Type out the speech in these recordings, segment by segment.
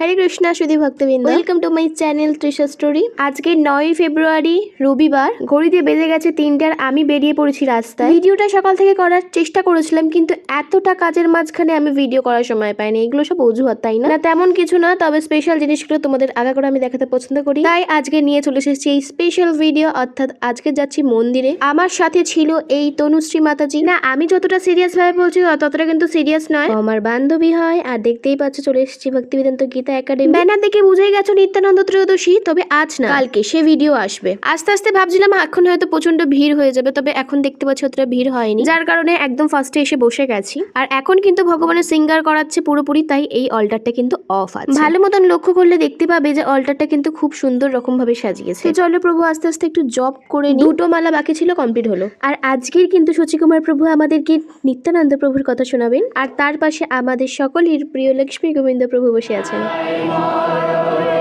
হরে কৃষ্ণা সুধী ভক্তবৃন্দ welcome to my channel Trisha story আজকে নয় ফেব্রুয়ারি রবিবার। ঘড়িতে বেজে গেছে তিনটার আমি বেরিয়ে পড়েছি রাস্তায়। ভিডিওটা সকাল থেকে করার চেষ্টা করেছিলাম কিন্তু এতটা কাজের মাঝখানে আমি ভিডিও করার সময় পাইনি। এগুলো সব অজুহাত তাই না? না তেমন কিছু না তবে স্পেশাল জিনিসগুলো তোমাদের আগা করে আমি দেখাতে পছন্দ করি। তাই আজকে নিয়ে চলে এসেছি এই স্পেশাল ভিডিও অর্থাৎ আজকে যাচ্ছি মন্দিরে। আমার সাথে ছিল এই তনুশ্রী মাতাজি। না আমি যতটা সিরিয়াস ভাবে বলছি ততটা কিন্তু সিরিয়াস নয়। আমার বান্ধবী হয় আর দেখতেই পাচ্ছ চলে এসেছি ভক্তিবেদান্ত গীতা একাডেমি। ব্যানার দেখে বুঝেই গেছো নিত্যানন্দ ত্রয়োদশী তবে আজ না। কালকে সে ভিডিও আসবে। আস্তে আস্তে ভাবছিলাম এখন হয়তো প্রচণ্ড ভিড় হয়ে যাবে তবে এখন দেখতে পাচ্ছি অতটা ভিড় হয়নি। যার কারণে একদম ফার্স্টে এসে বসে গেছি। আর এখন কিন্তু ভগবানের সিঙ্গার করাচ্ছে পুরোপুরি তাই এই অল্টারটা কিন্তু অফ আছে। ভালো মতন লক্ষ্য করলে দেখতে পাবে যে অল্টারটা কিন্তু খুব সুন্দর রকম ভাবে সাজিয়েছে চলো প্রভু আস্তে আস্তে একটু জব করে। দুটো মালা বাকি ছিল কমপ্লিট হলো। আর আজকের কিন্তু সচিকুমার প্রভু আমাদেরকে নিত্যানন্দ প্রভুর কথা শোনাবেন। আর তার পাশে আমাদের সকলের প্রিয় লক্ষ্মী গোবিন্দ প্রভু বসে আছেন। Tomorrow.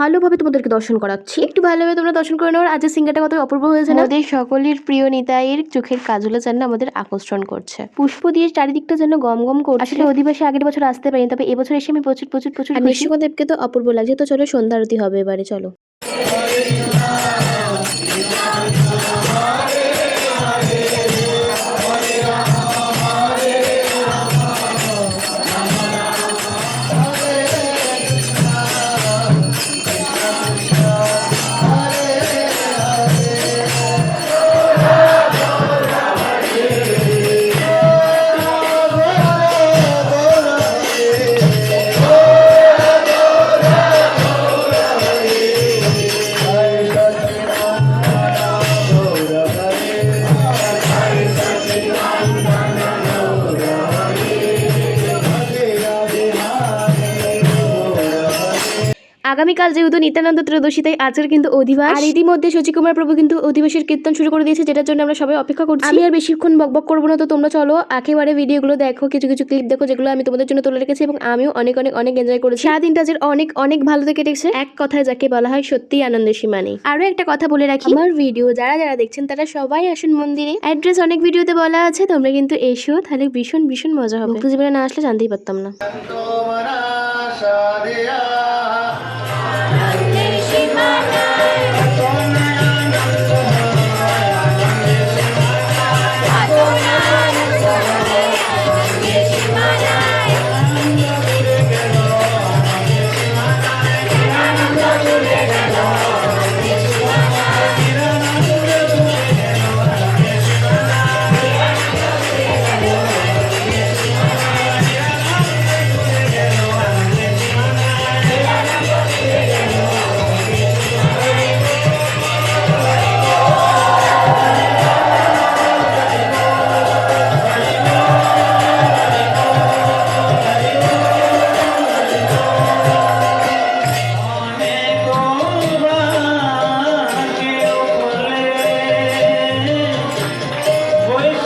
ভালোভাবে তোমাদেরকে দর্শন করাচ্ছি। একটু ভালোভাবে তোমরা দর্শন করে নেওয়ার আজকে সিঙ্গাটা কত অপূর্ব হয়েছে না? আমাদের সকলের প্রিয় নিতাইয়ের চোখের কাজলে যেন আমাদের আকর্ষণ করছে। পুষ্প দিয়ে চারিদিকটা যেন গম গম করছে। আসলে অধিবাসী আগের বছর আসতে পারিনি তবে এবছর এসে আমি প্রচুর প্রচুর প্রচুর আর তো অপূর্ব লাগছে। তো চলো সন্ধ্যা আরতি হবে এবারে চলো। আগামীকাল যেহেতু নিত্যানন্দ ত্রয়োদশী তাই আজকের কিন্তু অধিবাস। আর ইতিমধ্যে শশীকুমার প্রভু কিন্তু অধিবাসের কীর্তন শুরু করে দিয়েছে যেটার জন্য আমরা সবাই অপেক্ষা করছি। আমি আর বেশিক্ষণ বকবক করব না তো তোমরা চলো একেবারে ভিডিওগুলো দেখো কিছু কিছু ক্লিপ দেখো যেগুলো আমি তোমাদের জন্য তুলে রেখেছি এবং আমিও অনেক অনেক অনেক এনজয় করেছি। সারাদিনটা যে অনেক অনেক ভালো থেকে কেটেছে। এক কথায় যাকে বলা হয় সত্যি আনন্দের সীমা নেই আরও একটা কথা বলে রাখি আমার ভিডিও যারা যারা দেখছেন তারা সবাই আসুন মন্দিরে। অ্যাড্রেস অনেক ভিডিওতে বলা আছে তোমরা কিন্তু এসো তাহলে ভীষণ ভীষণ মজা হবে। জীবনে না আসলে জানতেই পারতাম না।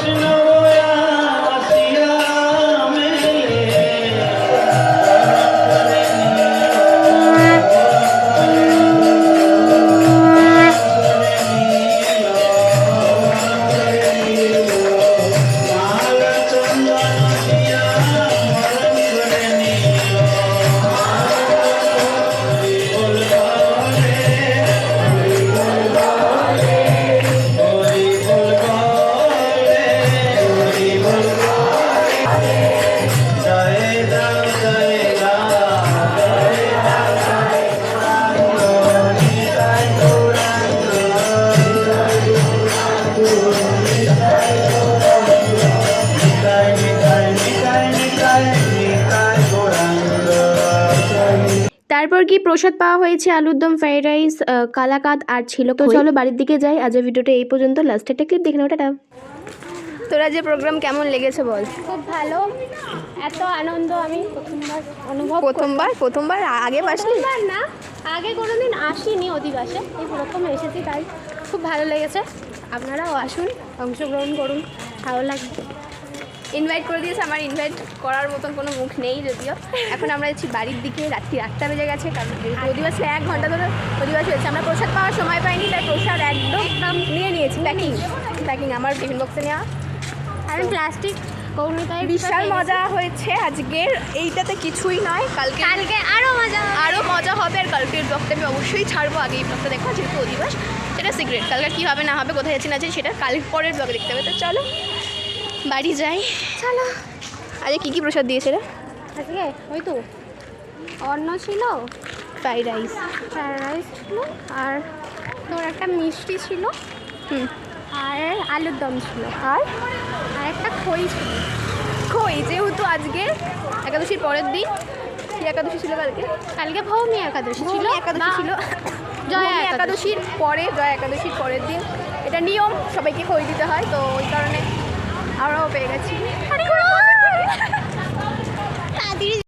Krishna তারপর কি প্রসাদ পাওয়া হয়েছে আলুর দম ফ্রাইড রাইস কালাকাদ আর ছিল তো চলো বাড়ির দিকে যাই আজের ভিডিওটা এই পর্যন্ত লাস্টে একটা ক্লিপ দেখে টাটা। তোরা যে প্রোগ্রাম কেমন লেগেছে বল? খুব ভালো। এত আনন্দ আমি প্রথমবার অনুভব প্রথমবার? প্রথমবার? আগে প্রথমবার না আগে কোনোদিন আসিনি অধিবাসে এই প্রথম এসেছি তাই খুব ভালো লেগেছে। আপনারাও আসুন অংশগ্রহণ করুন ভালো লাগবে। ইনভাইট করে দিয়েছে আমার ইনভাইট করার মতন কোনো মুখ নেই যদিও। এখন আমরা যাচ্ছি বাড়ির দিকে রাত্রি আটটা বেজে গেছে কারণ অধিবাসে এক ঘণ্টা ধরে অধিবাস হয়েছে আমরা প্রসাদ পাওয়ার সময় পাইনি তাই প্রসাদ একদম নিয়ে নিয়েছি প্যাকিং প্যাকিং আমার টিফিন বক্সে নেওয়া। আর প্লাস্টিক বিশাল মজা হয়েছে আজকের এইটাতে কিছুই নয় কালকে কালকে আরও মজা আরও মজা হবে আর কালকের ব্লগটা আমি অবশ্যই ছাড়বো আগে এই ব্লগটা দেখো যেহেতু অধিবাস সেটা সিক্রেট কালকে কী হবে না হবে কোথায় যাচ্ছি না যাচ্ছি সেটা কাল পরের ব্লগে দেখতে হবে তো চলো। বাড়ি যাই। চলো। আজকে কী কী প্রসাদ দিয়েছে রে? আজকে? ওই তো। অন্ন ছিল ফ্রাইড রাইস। ফ্রায়েড রাইস ছিল আর তোর একটা মিষ্টি ছিল হুম। আর আলুর দম ছিল আর আর একটা খই ছিল। কই যেহেতু আজকে একাদশীর পরের দিন কি একাদশী ছিল কালকে। কালকে ভৌমি একাদশী ছিল। একাদশী ছিল। জয়া একাদশীর পরে জয়া একাদশীর পরের দিন। এটা নিয়ম সবাইকে খই দিতে হয় তো ওই কারণে আমরাও পেয়ে গেছি।